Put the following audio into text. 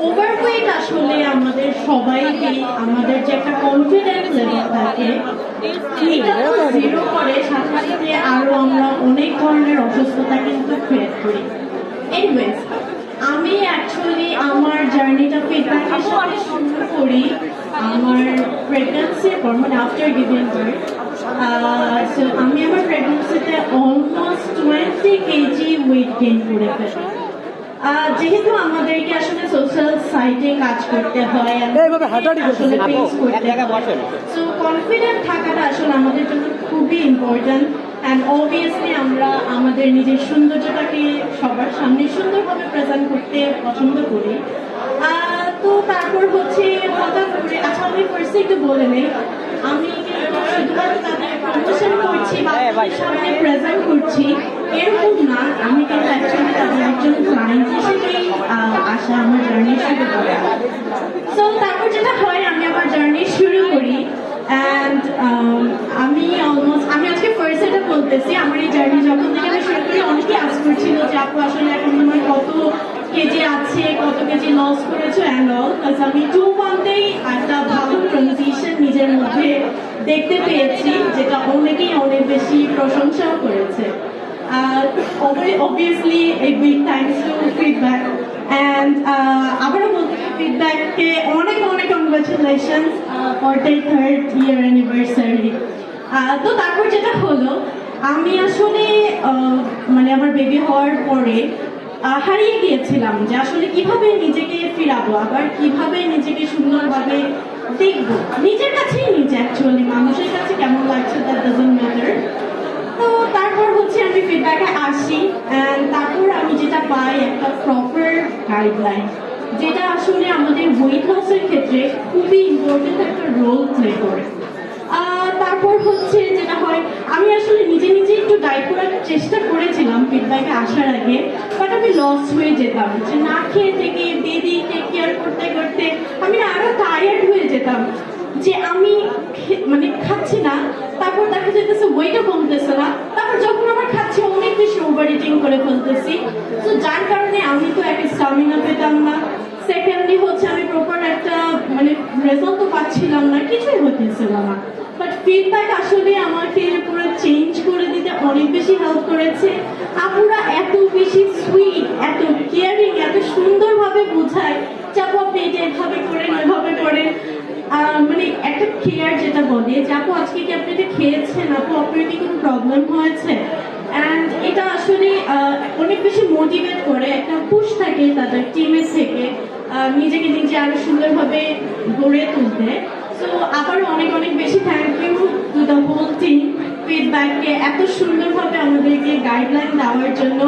Overweight আসলে আমাদের সবাইকে আমাদের যে একটা কনফিডেন্স লেভেল থাকে এটা জিরো করে সাথে আমরা অনেক ধরনের অসুস্থতা কিন্তু ক্রিয়েট করি। এনিওয়েজ আমি অ্যাকচুয়ালি আমার জার্নিটা ফিডব্যাকের সাথে শুরু করি আমার প্রেগন্যান্সির পর মানে আফটার গিভিং বার্থ আমি আমার প্রেগন্যান্সিতে almost twenty KG weight gain করে ফেলি। যেহেতু আমাদেরকে আসলে সাইটে কাজ করতে হয় এইভাবে হাঁটাহাঁটি করতে হয়। বসেন। So confident থাকাটা আসলে আমাদের জন্য খুবই ইম্পর্ট্যান্ট অ্যান্ড অবভিয়াসলি আমরা আমাদের নিজের সৌন্দর্যটাকে সবার সামনে সুন্দরভাবে প্রেজেন্ট করতে পছন্দ করি। আহ, তো তারপর হচ্ছে হঠাৎ করে আচ্ছা আমি ফার্স্টে একটু বলে নেই। আমি শুধুমাত্র তাদের প্রমোশন করছি বা হ্যাঁ, সামনে প্রেজেন্ট করছি। এরকম না, আমি কিন্তু অ্যাকচুয়ালি তাদের একজন ক্লায়েন্ট হিসেবেই আসা আমার জার্নি শুরু করা। সো তারপর যেটা হয়, আমি আমার জার্নি শুরু করি। অ্যান্ড আমি অলমোস্ট আমি আজকে ফার্স্ট এটা বলতেছি, আমার এই জার্নি যখন থেকে আমি শুরু করি, অনেকেই আস করছিল যে, আপু, আসলে এখন তোমার কত কেজি আছে, কত কেজি লস করেছ অ্যান্ড অল আমি টু মান্থেই একটা ভালো ট্রানজিশন নিজের মধ্যে দেখতে পেয়েছি, যেটা অনেকেই অনেক বেশি প্রশংসাও করেছে। Uh, obviously a big thanks to feedback. And uh, আবারও বলতে ফিডব্যাককে অনেক অনেক congratulation for the third year anniversary তো তারপর যেটা হলো আমি আসলে আহ, মানে আমার বেবি হওয়ার পরে হারিয়ে গিয়েছিলাম যে আসলে কীভাবে নিজেকে ফিরাবো আবার কীভাবে নিজেকে সুন্দরভাবে দেখব। নিজের কাছেই নিজে অ্যাকচুয়ালি মানুষের কাছে কেমন লাগছে দ্যাট ডাজন্ট ম্যাটার তো তারপর হচ্ছে আমি ফিডব্যাকে আসি তারপর আমি যেটা পাই একটা প্রপার গাইডলাইন যেটা আসলে আমাদের ওয়েট লসের ক্ষেত্রে খুবই ইম্পর্টেন্ট একটা রোল প্লে করে। তারপর হচ্ছে যেটা হয়, আমি আসলে নিজে নিজে একটু ডায়েট করার চেষ্টা করেছিলাম ফিডব্যাকে আসার আগে বাট আমি লস হয়ে যেতাম। যে না খেয়ে থেকে বেবি টেক কেয়ার করতে করতে আমি না আরও টায়ার্ড হয়ে যেতাম। যে আমি মানে খাচ্ছি না তারপর দেখা যেতেছে ওয়েটও কমতেছে না তারপর যখন আবার খাচ্ছি অনেক বেশি ওভার ইটিং করে ফেলতেছি। তো যার কারণে আমি তো একটা স্টামিনা পেতাম না। সেকেন্ডলি হচ্ছে আমি প্রপার একটা মানে রেজাল্ট তো পাচ্ছিলাম না, কিছুই হতেছিল না বাট ফিডব্যাক আসলে আমাকে পুরো চেঞ্জ করে দিতে অনেক বেশি হেল্প করেছে। আপুরা এত বেশি সুইট এত কেয়ারিং এত সুন্দরভাবে বোঝায় যে আপু, আপনি এটা এভাবে করেন এভাবে করেন। মানে একটা কেয়ার যেটা বলে যে, আপু, আজকে কি আপনি এটা খেয়েছেন? আপু, আপনার কি কোনো প্রবলেম হয়েছে? অ্যান্ড এটা আসলে অনেক বেশি মোটিভেট করে, একটা পুশ থাকে তাদের টিমের থেকে নিজেকে নিজে আরও সুন্দরভাবে গড়ে তুলতে। সো আবারও অনেক অনেক বেশি thank you to the whole team ফিডব্যাককে এত সুন্দরভাবে আমাদেরকে গাইডলাইন দেওয়ার জন্য